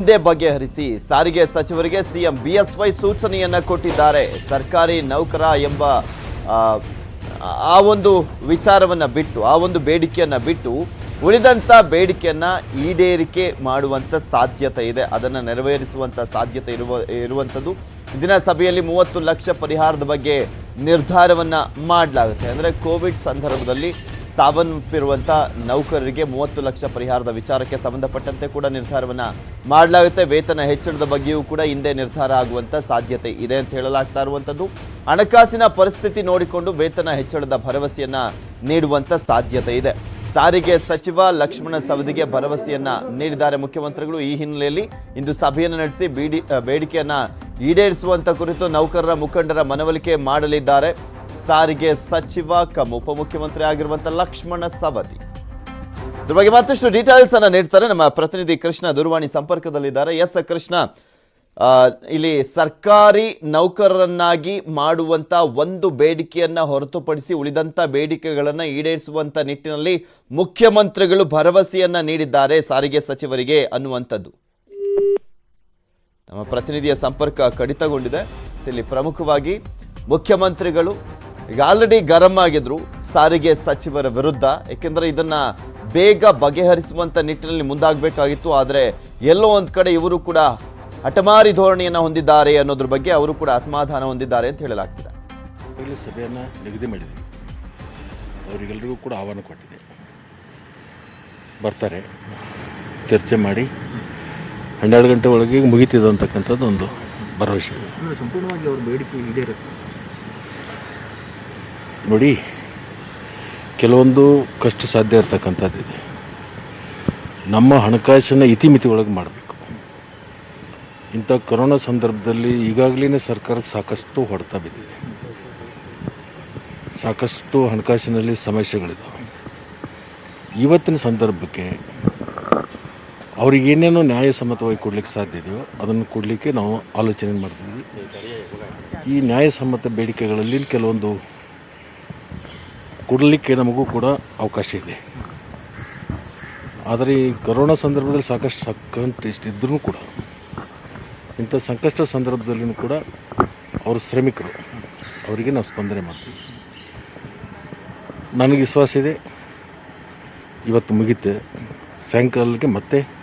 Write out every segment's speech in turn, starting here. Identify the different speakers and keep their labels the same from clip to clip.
Speaker 1: ಹಿಂದೆ ಬಗೆಹರಿಸಿ ಸಾರಿಗೆ ಸಚಿವರಿಗೆ ಸಿಎಂ ಬಿಎಸ್ವೈ ಸೂಚನೆಯನ್ನ ಕೊಟ್ಟಿದ್ದಾರೆ. ಸರ್ಕಾರಿ ನೌಕರ ಎಂಬ ಆ, ಒಂದು ವಿಚಾರವನ್ನ ಬಿಟ್ಟು ಆ ಒಂದು ಬೇಡಿಕೆಯನ್ನ ಬಿಟ್ಟು ಉಳಿದಂತ ಬೇಡಿಕೆಯನ್ನ ಈಡೇರಿಕೆ ಮಾಡುವಂತ ಸಾಧ್ಯತೆ ಇದೆ. ಅದನ್ನ ನೆರವೇರಿಸುವಂತ ಸಾಧ್ಯತೆ ಇರುವ ಇರುವಂಥದ್ದು ಇಂದಿನ ಸಭೆಯಲ್ಲಿ ಮೂವತ್ತು ಲಕ್ಷ ಪರಿಹಾರದ ಬಗ್ಗೆ ನಿರ್ಧಾರವನ್ನ ಮಾಡಲಾಗುತ್ತೆ. ಅಂದ್ರೆ ಕೋವಿಡ್ ಸಂದರ್ಭದಲ್ಲಿ ಸಾವನ್ನಪ್ಪಿರುವಂಥ ನೌಕರರಿಗೆ ಮೂವತ್ತು ಲಕ್ಷ ಪರಿಹಾರದ ವಿಚಾರಕ್ಕೆ ಸಂಬಂಧಪಟ್ಟಂತೆ ಕೂಡ ನಿರ್ಧಾರವನ್ನು ಮಾಡಲಾಗುತ್ತೆ. ವೇತನ ಹೆಚ್ಚಳದ ಬಗ್ಗೆಯೂ ಕೂಡ ಹಿಂದೆ ನಿರ್ಧಾರ ಆಗುವಂಥ ಸಾಧ್ಯತೆ ಇದೆ ಅಂತ ಹೇಳಲಾಗ್ತಾ ಇರುವಂಥದ್ದು ಹಣಕಾಸಿನ ಪರಿಸ್ಥಿತಿ ನೋಡಿಕೊಂಡು ವೇತನ ಹೆಚ್ಚಳದ ಭರವಸೆಯನ್ನು ನೀಡುವಂಥ ಸಾಧ್ಯತೆ ಇದೆ. ಸಾರಿಗೆ ಸಚಿವ ಲಕ್ಷ್ಮಣ ಸವದಿಗೆ ಭರವಸೆಯನ್ನ ನೀಡಿದ್ದಾರೆ ಮುಖ್ಯಮಂತ್ರಿಗಳು. ಈ ಹಿನ್ನೆಲೆಯಲ್ಲಿ ಇಂದು ಸಭೆಯನ್ನು ನಡೆಸಿ ಬೇಡಿಕೆಯನ್ನ ಈಡೇರಿಸುವಂತ ಕುರಿತು ನೌಕರರ ಮುಖಂಡರ ಮನವೊಲಿಕೆ ಮಾಡಲಿದ್ದಾರೆ. ಸಾರಿಗೆ ಸಚಿವ, ಕಮ್ ಉಪಮುಖ್ಯಮಂತ್ರಿ ಆಗಿರುವಂತಹ ಲಕ್ಷ್ಮಣ ಸವದಿ. ಇದ್ರ ಬಗ್ಗೆ ಮತ್ತಷ್ಟು ಡೀಟೇಲ್ಸ್ ಅನ್ನ ನೀಡ್ತಾರೆ ನಮ್ಮ ಪ್ರತಿನಿಧಿ ಕೃಷ್ಣ ದೂರವಾಣಿ ಸಂಪರ್ಕದಲ್ಲಿದ್ದಾರೆ. ಎಸ್, ಕೃಷ್ಣ ಇಲ್ಲಿ ಸರ್ಕಾರಿ ನೌಕರರನ್ನಾಗಿ ಮಾಡುವಂತ ಒಂದು ಬೇಡಿಕೆಯನ್ನ ಹೊರತುಪಡಿಸಿ ಉಳಿದಂತ ಬೇಡಿಕೆಗಳನ್ನ ಈಡೇರಿಸುವಂತ ನಿಟ್ಟಿನಲ್ಲಿ ಮುಖ್ಯಮಂತ್ರಿಗಳು ಭರವಸೆಯನ್ನ ನೀಡಿದ್ದಾರೆ ಸಾರಿಗೆ ಸಚಿವರಿಗೆ ಅನ್ನುವಂಥದ್ದು. ನಮ್ಮ ಪ್ರತಿನಿಧಿಯ ಸಂಪರ್ಕ ಕಡಿತಗೊಂಡಿದೆ. ಇಲ್ಲಿ ಪ್ರಮುಖವಾಗಿ ಮುಖ್ಯಮಂತ್ರಿಗಳು ಈಗ ಆಲ್ರೆಡಿ ಗರಂ ಆಗಿದ್ರು ಸಾರಿಗೆ ಸಚಿವರ ವಿರುದ್ಧ ಏಕೆಂದರೆ ಇದನ್ನ ಬೇಗ ಬಗೆಹರಿಸುವಂತ ನಿಟ್ಟಿನಲ್ಲಿ ಮುಂದಾಗಬೇಕಾಗಿತ್ತು. ಆದರೆ ಎಲ್ಲೋ ಒಂದ್ ಕಡೆ ಇವರು ಕೂಡ ಹಠಮಾರಿ ಧೋರಣೆಯನ್ನ ಹೊಂದಿದ್ದಾರೆ ಅನ್ನೋದ್ರ ಬಗ್ಗೆ ಅವರು ಕೂಡ ಅಸಮಾಧಾನ ಹೊಂದಿದ್ದಾರೆ ಅಂತ ಹೇಳಲಾಗ್ತಿದೆ.
Speaker 2: ಈಗಾಗಲೇ ಸಭೆಯನ್ನು ನಿಗದಿ ಮಾಡಿದೆ. ಅವರಿಗೆಲ್ಲರಿಗೂ ಕೂಡ ಆಹ್ವಾನ ಕೊಟ್ಟಿದೆ. ಬರ್ತಾರೆ. ಚರ್ಚೆ ಮಾಡಿ. ಹನ್ನೆರಡು ಗಂಟೆ ಒಳಗೆ ಮುಗೀತಿದೆ ಅಂತಕ್ಕಂಥದ್ದು ಒಂದು ಭರವಸೆ.
Speaker 3: ಸಂಪೂರ್ಣವಾಗಿ ಅವ್ರ ಬೇಡಿಕೆ ಈಡೇರುತ್ತೆ.
Speaker 2: ನೋಡಿ, ಕೆಲವೊಂದು ಕಷ್ಟ ಸಾಧ್ಯ ಇರ್ತಕ್ಕಂಥದ್ದಿದೆ ನಮ್ಮ ಹಣಕಾಸಿನ ಇತಿಮಿತಿ ಒಳಗೆ ಮಾಡಬೇಕು. ಇಂಥ ಕೊರೋನಾ ಸಂದರ್ಭದಲ್ಲಿ ಈಗಾಗಲೇ ಸರ್ಕಾರಕ್ಕೆ ಸಾಕಷ್ಟು ಹೊಡೆತ ಬಿದ್ದಿದೆ. ಸಾಕಷ್ಟು ಹಣಕಾಸಿನಲ್ಲಿ ಸಮಸ್ಯೆಗಳಿದಾವೆ. ಇವತ್ತಿನ ಸಂದರ್ಭಕ್ಕೆ ಅವ್ರಿಗೇನೇನೋ ನ್ಯಾಯಸಮ್ಮತವಾಗಿ ಕೊಡ್ಲಿಕ್ಕೆ ಸಾಧ್ಯ ಇದೆಯೋ ಅದನ್ನು ಕೊಡಲಿಕ್ಕೆ ನಾವು ಆಲೋಚನೆ ಮಾಡ್ತಿದ್ವಿ ಈ ನ್ಯಾಯಸಮ್ಮತ ಬೇಡಿಕೆಗಳಲ್ಲಿ ಕೆಲವೊಂದು ಕೊಡಲಿಕ್ಕೆ ನಮಗೂ ಕೂಡ ಅವಕಾಶ ಇದೆ. ಆದರೆ ಈ ಕೊರೋನಾ ಸಂದರ್ಭದಲ್ಲಿ ಸಾಕಷ್ಟು ಸಂಕಷ್ಟ ಇಷ್ಟಿದ್ರೂ ಕೂಡ, ಇಂಥ ಸಂಕಷ್ಟ ಸಂದರ್ಭದಲ್ಲಿಯೂ ಕೂಡ ಅವರು ಶ್ರಮಿಕರು. ಅವರಿಗೆ ನಾವು ಸ್ಪಂದನೆ ಮಾಡ್ತೀವಿ. ನನಗೆ ವಿಶ್ವಾಸ ಇದೆ. ಇವತ್ತು ಮುಗಿತೆ. ಸಾಯಂಕಾಲಕ್ಕೆ ಮತ್ತೆ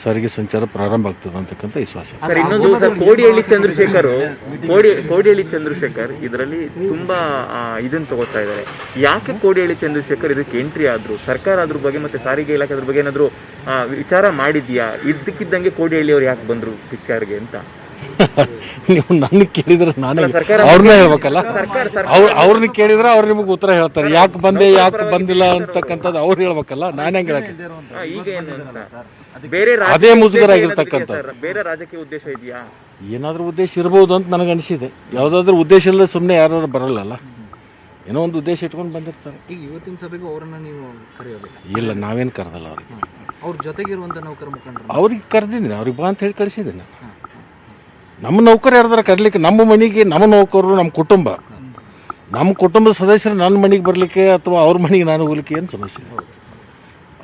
Speaker 2: ಸಾರಿಗೆ ಸಂಚಾರ ಪ್ರಾರಂಭ ಆಗ್ತದೆ ಅಂತಕ್ಕಂಥ ವಿಶ್ವಾಸ.
Speaker 4: ಸರ್ ಇನ್ನೊಂದು ಸರ್ ಕೋಡಿಹಳ್ಳಿ ಚಂದ್ರಶೇಖರ್ ಕೋಡಿ ಕೋಡಿಹಳ್ಳಿ ಚಂದ್ರಶೇಖರ್ ಇದರಲ್ಲಿ ತುಂಬಾ ಆ, ಇದನ್ನ ತಗೋತಾ ಇದ್ದಾರೆ. ಯಾಕೆ ಕೋಡಿಹಳ್ಳಿ ಚಂದ್ರಶೇಖರ್ ಇದಕ್ಕೆ ಎಂಟ್ರಿ ಆದ್ರು? ಸರ್ಕಾರ ಅದ್ರ ಬಗ್ಗೆ ಮತ್ತೆ ಸಾರಿಗೆ ಇಲಾಖೆ ಅದ್ರ ಬಗ್ಗೆ ಏನಾದ್ರು ಆ, ವಿಚಾರ ಮಾಡಿದ್ಯಾ? ಇದ್ದಕ್ಕಿದ್ದಂಗೆ ಕೋಡಿಹಳ್ಳಿ ಅವ್ರು ಯಾಕೆ ಬಂದ್ರು ಪಿಕ್ಚರ್ಗೆ ಅಂತ?
Speaker 2: ನೀವು ನನ್ನ ಕೇಳಿದ್ರೆ ನಾನೇ
Speaker 4: ಸರ್ಕಾರ
Speaker 2: ಅವ್ರನ್ನೇ ಹೇಳ್ಬೇಕಲ್ಲ?
Speaker 4: ಸರ್ಕಾರ
Speaker 2: ಅವ್ರ ಅವ್ರನ್ನ ಕೇಳಿದ್ರೆ ಅವ್ರು ನಿಮಗೆ ಉತ್ತರ ಹೇಳ್ತಾರೆ. ಯಾಕೆ ಬಂದೆ ಯಾಕೆ ಬಂದಿಲ್ಲ ಅಂತಕ್ಕಂಥದ್ದು ಅವ್ರು ಹೇಳ್ಬೇಕಲ್ಲ? ನಾನು ಹೆಂಗೆ ಹೇಳಕ್ಕೆ
Speaker 4: ಆ, ಈಗ ಏನು ಅಂತ? ಬೇರೆ ರಾಜಕೀಯ
Speaker 2: ಅದೇ ಮುಜುಗರ
Speaker 4: ಉದ್ದೇಶ
Speaker 2: ಆಗಿರ್ತಕ್ಕಂಥದ್ದು.
Speaker 4: ಏನಾದ್ರು ಇದೆಯಾ ಸರ್? ಬೇರೆ ರಾಜಕೀಯ ಉದ್ದೇಶ ಇದೆಯಾ?
Speaker 2: ಏನಾದರೂ ಉದ್ದೇಶ ಇರ್ಬೋದು ಅಂತ ನನಗೆ ಅನಿಸಿದೆ. ಯಾವುದಾದ್ರೂ ಉದ್ದೇಶ ಇಲ್ಲದೆ ಸುಮ್ಮನೆ ಯಾರು ಬರಲ್ಲಲ್ಲ? ಏನೋ ಒಂದು ಉದ್ದೇಶ ಇಟ್ಕೊಂಡು ಬಂದಿರ್ತಾರೆ.
Speaker 3: ಈಗ ಇವತ್ತಿನ ಸಭೆಗೆ ಅವರನ್ನ ನೀವು ಕರೆಯೋದಿಲ್ಲ.
Speaker 2: ಇಲ್ಲ ನಾವೇನು ಕರೆದಲ್ಲ ಅವ್ರಿಗೆ.
Speaker 3: ಅವ್ರ ಜೊತೆಗಿರುವಂತ ನೌಕರ ಮುಖಂಡರು.
Speaker 2: ಅವ್ರಿಗೆ ಕರೆದಿದ್ದೀನಿ ಅವ್ರಿಗೆ ಬಾ ಅಂತ ಹೇಳಿ ಕಳಿಸಿದೆ ನಾನು ನಮ್ಮ ನೌಕರ ಯಾರ್ದಾರ ಕರ್ಲಿಕ್ಕೆ ನಮ್ಮ ಮನೆಗೆ ನಮ್ಮ ನೌಕರರು ನಮ್ಮ ಕುಟುಂಬ. ನಮ್ಮ ಕುಟುಂಬದ ಸದಸ್ಯರು ನನ್ನ ಮನೆಗೆ ಬರಲಿಕ್ಕೆ ಅಥವಾ ಅವ್ರ ಮನೆಗೆ ನಾನು ಹೋಗ್ಲಿಕ್ಕೆ ಏನು ಸಮಸ್ಯೆ?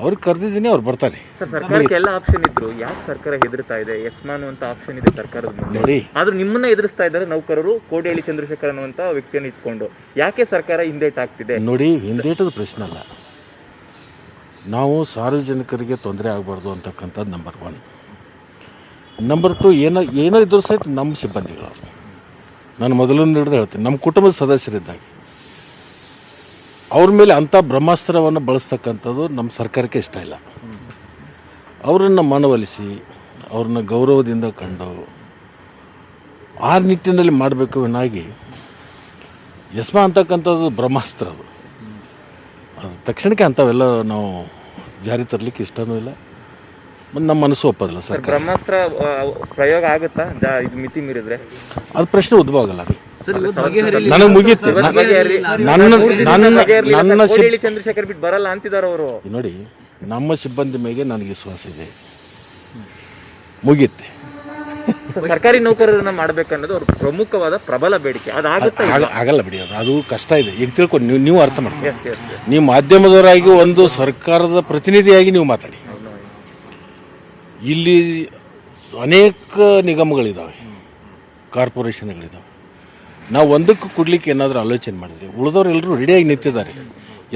Speaker 2: ಅವ್ರಿಗೆ ಕರೆದಿದ್ದೀನಿ ಅವ್ರು ಬರ್ತಾರೆ.
Speaker 4: ಸರ್ ಸರ್ಕಾರಕ್ಕೆ ಎಲ್ಲ ಆಪ್ಷನ್ ಇದ್ರು ಯಾಕೆ ಸರ್ಕಾರ ಹೆದರ್ತಾ ಇದೆ? ಯಸ್ಮಾನ್ ಅಂತ ಆಪ್ಷನ್ ಇದೆ ಸರ್ಕಾರದ ಮುಂದೆ.
Speaker 2: ನೋಡಿ.
Speaker 4: ಆದ್ರೂ ನಿಮ್ಮನ್ನ ಎದುರಿಸ್ತಾ ಇದ್ದಾರೆ ನೌಕರರು ಕೋಡಿಹಳ್ಳಿ ಚಂದ್ರಶೇಖರ್ ಅನ್ನುವಂತ ವ್ಯಕ್ತಿಯನ್ನು ಇಟ್ಕೊಂಡು. ಯಾಕೆ ಸರ್ಕಾರ ಹಿಂದೇಟ್ ಆಗ್ತಿದೆ?
Speaker 2: ನೋಡಿ ಹಿಂದೇಟದ ಪ್ರಶ್ನೆ ಅಲ್ಲ. ನಾವು ಸಾರ್ವಜನಿಕರಿಗೆ ತೊಂದರೆ ಆಗಬಾರ್ದು ಅಂತಕ್ಕಂಥದ್ದು ನಂಬರ್ ಒನ್ ನಂಬರ್ ಟು ಏನೋ ಏನೋ ಇದ್ರೂ ಸಹಿತ ನಮ್ಮ ಸಿಬ್ಬಂದಿಗಳು. ನಾನು ಮೊದಲನ್ನು ಹಿಡಿದು ಹೇಳ್ತೀನಿ ನಮ್ಮ ಕುಟುಂಬದ ಸದಸ್ಯರಿದ್ದಾಗ. ಅವ್ರ ಮೇಲೆ ಅಂಥ ಬ್ರಹ್ಮಾಸ್ತ್ರವನ್ನು ಬಳಸ್ತಕ್ಕಂಥದ್ದು ನಮ್ಮ ಸರ್ಕಾರಕ್ಕೆ ಇಷ್ಟ ಇಲ್ಲ. ಅವರನ್ನು ಮನವೊಲಿಸಿ ಅವ್ರನ್ನ ಗೌರವದಿಂದ ಕಂಡು ಆ ನಿಟ್ಟಿನಲ್ಲಿ ಮಾಡಬೇಕು ವಿನಾಗಿ ಯಸ್ಮ ಅಂತಕ್ಕಂಥದ್ದು ಬ್ರಹ್ಮಾಸ್ತ್ರ ಅದು. ಅದು ತಕ್ಷಣಕ್ಕೆ ಅಂಥವೆಲ್ಲ ನಾವು ಜಾರಿ ತರಲಿಕ್ಕೆ ಇಷ್ಟನೂ ಇಲ್ಲ. ಮತ್ತು ನಮ್ಮ ಮನಸ್ಸು ಒಪ್ಪೋದಿಲ್ಲ
Speaker 4: ಸರ್ ಬ್ರಹ್ಮಾಸ್ತ್ರ ಪ್ರಯೋಗ ಆಗುತ್ತಾ? ಇದು ಮಿತಿ ಮೀರಿದ್ರೆ?
Speaker 2: ಅದು ಪ್ರಶ್ನೆ ಉದ್ಭವ ಆಗಲ್ಲ ಅದು. ನನಗೆ ಮುಗೀತು. ನನ್ನ
Speaker 4: ಚಂದ್ರಶೇಖರ್ ಬಿಟ್ಟು ಬರಲ್ಲ ಅಂತಿದ್ದಾರೆ ಅವರು.
Speaker 2: ನೋಡಿ ನಮ್ಮ ಸಿಬ್ಬಂದಿ ಮೇಲೆ ನನಗೆ ವಿಶ್ವಾಸ ಇದೆ. ಮುಗಿಯುತ್ತೆ
Speaker 4: ಸರ್ಕಾರಿ ನೌಕರರನ್ನ ಮಾಡ್ಬೇಕನ್ನೋದು ಅವ್ರ ಪ್ರಮುಖವಾದ ಪ್ರಬಲ ಬೇಡಿಕೆ. ಅದು
Speaker 2: ಆಗ- ಆಗಲ್ಲ ಬಿಡಿ ಅದು ಅದು ಕಷ್ಟ ಇದೆ. ಈಗ ತಿಳ್ಕೊಂಡು ನೀವು ನೀವು ಅರ್ಥ ಮಾಡಿ ನೀವು ಮಾಧ್ಯಮದವರಾಗಿ ಒಂದು ಸರ್ಕಾರದ ಪ್ರತಿನಿಧಿಯಾಗಿ ನೀವು ಮಾತಾಡಿ. ಇಲ್ಲಿ ಅನೇಕ ನಿಗಮಗಳಿದ್ದಾವೆ ಕಾರ್ಪೊರೇಷನ್ಗಳಿದ್ದಾವೆ ನಾವು ಒಂದಕ್ಕೂ ಕೊಡ್ಲಿಕ್ಕೆ ಏನಾದರೂ ಆಲೋಚನೆ ಮಾಡಿದ್ರಿ? ಉಳಿದವ್ರು ಎಲ್ಲರೂ ರೆಡಿಯಾಗಿ ನಿಂತಿದ್ದಾರೆ.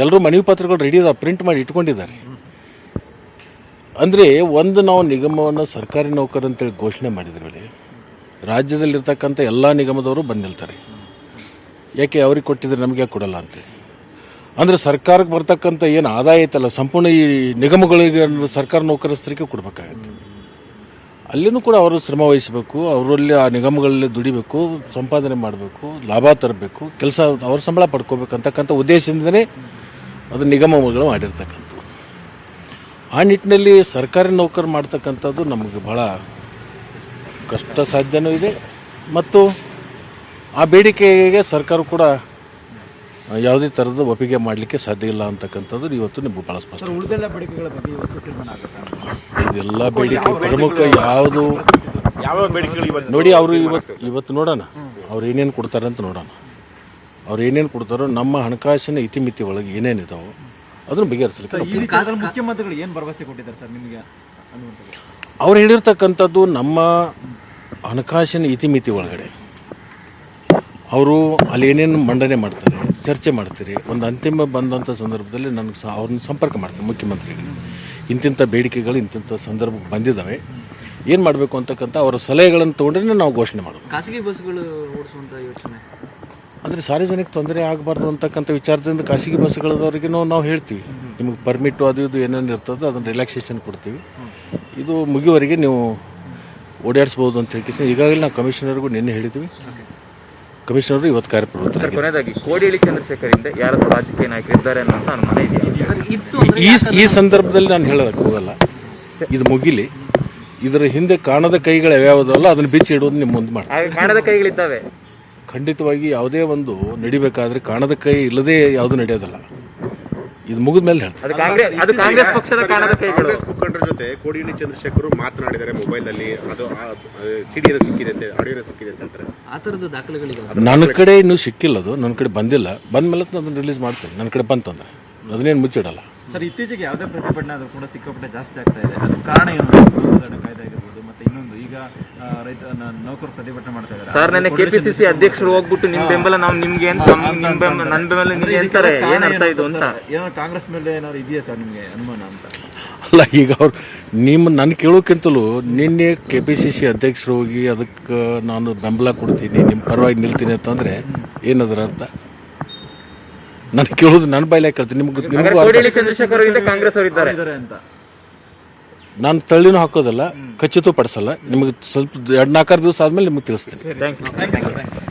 Speaker 2: ಎಲ್ಲರೂ ಮನವಿ ಪತ್ರಗಳು ರೆಡಿ ಇದಾವೆ ಪ್ರಿಂಟ್ ಮಾಡಿ ಇಟ್ಕೊಂಡಿದ್ದಾರೆ. ಅಂದರೆ ಒಂದು ನಾವು ನಿಗಮವನ್ನು ಸರ್ಕಾರಿ ನೌಕರ ಅಂತೇಳಿ ಘೋಷಣೆ ಮಾಡಿದ್ರಲ್ಲಿ ರಾಜ್ಯದಲ್ಲಿರ್ತಕ್ಕಂಥ ಎಲ್ಲ ನಿಗಮದವರು ಬಂದು ನಿಲ್ತಾರೆ. ಯಾಕೆ ಅವ್ರಿಗೆ ಕೊಟ್ಟಿದ್ರೆ ನಮಗೆ ಕೊಡಲ್ಲ ಅಂತೇಳಿ? ಅಂದರೆ ಸರ್ಕಾರಕ್ಕೆ ಬರ್ತಕ್ಕಂಥ ಏನು ಆದಾಯ ಐತಲ್ಲ, ಸಂಪೂರ್ಣ ಈ ನಿಗಮಗಳಿಗೆ ಸರ್ಕಾರ ನೌಕರಸ್ಥರಿಗೆ ಕೊಡಬೇಕಾಗತ್ತೆ. ಅಲ್ಲಿನೂ ಕೂಡ ಅವರು ಶ್ರಮ ವಹಿಸಬೇಕು, ಅವರಲ್ಲಿ ಆ ನಿಗಮಗಳಲ್ಲಿ ದುಡಿಬೇಕು, ಸಂಪಾದನೆ ಮಾಡಬೇಕು, ಲಾಭ ತರಬೇಕು, ಕೆಲಸ ಅವ್ರ ಸಂಬಳ ಪಡ್ಕೋಬೇಕು ಅಂತಕ್ಕಂಥ ಉದ್ದೇಶದಿಂದನೇ ಅದು ನಿಗಮಗಳು ಮಾಡಿರ್ತಕ್ಕಂಥ ಆ ನಿಟ್ಟಿನಲ್ಲಿ ಸರ್ಕಾರಿ ನೌಕರು ಮಾಡ್ತಕ್ಕಂಥದ್ದು ನಮಗೆ ಬಹಳ ಕಷ್ಟ ಸಾಧ್ಯನೂ ಇದೆ. ಮತ್ತು ಆ ಬೇಡಿಕೆಗೆ ಸರ್ಕಾರ ಕೂಡ ಯಾವುದೇ ಥರದ ಒಪ್ಪಿಗೆ ಮಾಡಲಿಕ್ಕೆ ಸಾಧ್ಯ ಇಲ್ಲ ಅಂತಕ್ಕಂಥದ್ದು ಇವತ್ತು ನಿಮಗೆ ಭಾಳ ಸ್ಪಷ್ಟ. ಇದೆಲ್ಲ ಬೇಡಿಕೆ ಪ್ರಮುಖ ಯಾವುದು?
Speaker 5: ಯಾವ ಬೇಡಿಕೆಗಳು ಇವತ್ತು
Speaker 2: ನೋಡಿ ಅವರು ಇವತ್ತು ಇವತ್ತು ನೋಡೋಣ. ಅವ್ರು ಏನೇನು ಕೊಡ್ತಾರೆ ಅಂತ ನೋಡೋಣ. ಅವ್ರು ಏನೇನು ಕೊಡ್ತಾರೋ ನಮ್ಮ ಹಣಕಾಸಿನ ಇತಿಮಿತಿ ಒಳಗೆ ಏನೇನಿದಾವೋ ಅದನ್ನು ಬಗೆಹರಿಸಲಿಕ್ಕೆ
Speaker 3: ಮುಖ್ಯಮಂತ್ರಿಗಳು ಏನು ಭರವಸೆ ಕೊಟ್ಟಿದ್ದಾರೆ ಸರ್ ನಿಮಗೆ?
Speaker 2: ಅವ್ರು ಹೇಳಿರ್ತಕ್ಕಂಥದ್ದು ನಮ್ಮ ಹಣಕಾಸಿನ ಇತಿಮಿತಿ ಒಳಗಡೆ. ಅವರು ಅಲ್ಲಿ ಏನೇನು ಮಂಡನೆ ಮಾಡ್ತಾರೆ? ಚರ್ಚೆ ಮಾಡ್ತೀರಿ. ಒಂದು ಅಂತಿಮ ಬಂದಂಥ ಸಂದರ್ಭದಲ್ಲಿ ನನಗೆ ಸ ಅವ್ರನ್ನ ಸಂಪರ್ಕ ಮಾಡ್ತೀನಿ ಮುಖ್ಯಮಂತ್ರಿಗಳು ಇಂತಿಂಥ ಬೇಡಿಕೆಗಳು ಇಂತಿಂಥ ಸಂದರ್ಭಕ್ಕೆ ಬಂದಿದ್ದಾವೆ ಏನು ಮಾಡಬೇಕು ಅಂತಕ್ಕಂಥ ಅವರ ಸಲಹೆಗಳನ್ನು ತೊಗೊಂಡ್ರೆ ನಾವು ಘೋಷಣೆ ಮಾಡೋದು.
Speaker 3: ಖಾಸಗಿ ಬಸ್ಗಳು ಓಡಿಸುವಂಥ ಯೋಚನೆ.
Speaker 2: ಅಂದರೆ ಸಾರ್ವಜನಿಕ ತೊಂದರೆ ಆಗಬಾರ್ದು ಅಂತಕ್ಕಂಥ ವಿಚಾರದಿಂದ ಖಾಸಗಿ ಬಸ್ಗಳದವರಿಗೆ ನಾವು ಹೇಳ್ತೀವಿ. ನಿಮಗೆ ಪರ್ಮಿಟು ಅದು ಇದು ಏನೇನು ಇರ್ತದೋ ಅದನ್ನು ರಿಲ್ಯಾಕ್ಸೇಷನ್ ಕೊಡ್ತೀವಿ. ಇದು ಮುಗಿಯುವವರೆಗೆ ನೀವು ಓಡಾಡಿಸ್ಬೋದು ಅಂತ ಹೇಳಿ ಈಗಾಗಲೇ ನಾವು ಕಮಿಷನರ್ಗೂ ನಿನ್ನೆ ಹೇಳಿದ್ವಿ. ಕಮಿಷನರು ಇವತ್ತು ಕಾರ್ಯಪ್ರವೃತ್ತರಾಗಿದ್ದಾರೆ.
Speaker 4: ಕೊನೆಯದಾಗಿ ಕೋಡಿಹಳ್ಳಿ ಚಂದ್ರಶೇಖರ್ ಇಂದ ಯಾರಾದರೂ ರಾಜಕೀಯ ನಾಯಕರು ಇದ್ದಾರೆ ಅನ್ನೋ ಅನುಮಾನ
Speaker 3: ಇತ್ತು
Speaker 2: ಈ ಈ ಸಂದರ್ಭದಲ್ಲಿ ನಾನು ಹೇಳೋದಕ್ಕೆ ಹೋಗಲ್ಲ. ಇದು ಮುಗಿಲಿ. ಇದರ ಹಿಂದೆ ಕಾಣದ ಕೈಗಳು ಯಾವ್ಯಾವುದಲ್ಲ ಅದನ್ನು ಬಿಚ್ಚಿ ಇಡೋದು ನಿಮ್ಮ ಮುಂದೆ
Speaker 4: ಮಾಡಿ ಕಾಣದ ಕೈಗಳಿದ್ದಾವೆ.
Speaker 2: ಖಂಡಿತವಾಗಿ ಯಾವುದೇ ಒಂದು ನಡಿಬೇಕಾದ್ರೆ ಕಾಣದ ಕೈ ಇಲ್ಲದೆ ಯಾವುದು ನಡೆಯೋದಲ್ಲ. ಇದು ಮುಗಿದ ಮೇಲೆ ಹೇಳ್ತಾರೆ
Speaker 4: ಅದು ಕಾಂಗ್ರೆಸ್ ಅದು ಕಾಂಗ್ರೆಸ್ ಪಕ್ಷದ ಕಾಣದ ಕೈಗಳು.
Speaker 5: ಕಾಂಗ್ರೆಸ್ ಮುಖಂಡರ ಜೊತೆ ಕೋಡಿಹಳ್ಳಿ ಚಂದ್ರಶೇಖರ್ ಮಾತನಾಡಿದ್ದಾರೆ ಮೊಬೈಲ್ ಅಲ್ಲಿ ಅದು ಸಿಡಿ ಸಿಕ್ಕಿದೆ ಅಂತ ಆಡಿಯೋ ಸಿಕ್ಕಿದೆ ಅಂತ ಅಂತಾರೆ
Speaker 3: ಆ ಥರದ ದಾಖಲೆಗಳಿದಾವೆ.
Speaker 2: ನನ್ನ ಕಡೆ ಇನ್ನೂ ಸಿಕ್ಕಿಲ್ಲ ಅದು. ನನ್ನ ಕಡೆ ಬಂದಿಲ್ಲ. ಬಂದ ಮೇಲೆ ಅದನ್ನು ರಿಲೀಸ್ ಮಾಡ್ತೇನೆ. ನನ್ನ ಕಡೆ ಬಂತಂದ್ರೆ ಅದನ್ನೇನು ಮುಚ್ಚಿಡಲ್ಲ.
Speaker 6: ಸರ್ ಇತ್ತೀಚೆಗೆ ಯಾವುದೇ ಪ್ರತಿಭಟನೆ ಆದರೂ ಕೂಡ ಸಿಕ್ಕಾಪಟ್ಟೆ ಜಾಸ್ತಿ ಆಗ್ತಾ ಇದೆ. ಅದು ಕಾರಣ ಏನು? ಮತ್ತೆ ಇನ್ನೊಂದು ಈಗ ರೈತ ನೌಕರು ಪ್ರತಿಭಟನೆ ಮಾಡ್ತಾ ಇದ್ದಾರೆ.
Speaker 4: ಸರ್ ನನ್ನ ಕೆಪಿಸಿಸಿ ಅಧ್ಯಕ್ಷರು ಹೋಗ್ಬಿಟ್ಟು ನಿಮ್ ಬೆಂಬಲ ನಾವು ನಿಮ್ಗೆ ಅಂತ ನಿಮ್ ಬೆಂಬಲ ನನ್ನ ಬೆಂಬಲ ನಿಮ್ಗೆ ಅಂತಾರೆ ಏನ್ ಅರ್ಥ ಇದು ಅಂತ?
Speaker 6: ಏನೋ ಕಾಂಗ್ರೆಸ್ ಮೇಲೆ ಏನಾದ್ರು ಇದೆಯಾ ಸರ್ ನಿಮ್ಗೆ ಅನುಮಾನ ಅಂತ?
Speaker 2: ಅಲ್ಲ ಈಗ ಅವ್ರು ನಿಮ್ಮ ನನ್ನ ಕೇಳೋಕ್ಕಿಂತಲೂ ನಿನ್ನೆ ಕೆ ಪಿ ಸಿ ಸಿ ಅಧ್ಯಕ್ಷರು ಹೋಗಿ ಅದಕ್ಕೆ ನಾನು ಬೆಂಬಲ ಕೊಡ್ತೀನಿ ನಿಮ್ಮ ಪರವಾಗಿ ನಿಲ್ತೀನಿ ಅಂತಂದರೆ ಏನದರ ಅರ್ಥ? ನಾನು ಕೇಳೋದು ನನ್ನ ಬಾಯಿಲೆ ಕೇಳ್ತೀನಿ ನಿಮ್ಗೆ ನಿಮಗೂ
Speaker 4: ಕೋಡಿಹಳ್ಳಿ ಚಂದ್ರಶೇಖರ್ ಕಾಂಗ್ರೆಸ್ ಅವರು ಇದ್ದಾರೆ.
Speaker 6: ಇದ್ದಾರೆ ಅಂತ.
Speaker 2: ನಾನು ತಳ್ಳಿನೂ ಹಾಕೋದಲ್ಲ ಖಚಿತ ಪಡಿಸಲ್ಲ. ನಿಮಗೆ ಸ್ವಲ್ಪ ಎರಡು ನಾಲ್ಕಾರು ದಿವಸ ಆದಮೇಲೆ ನಿಮಗೆ ತಿಳಿಸ್ತೀನಿ.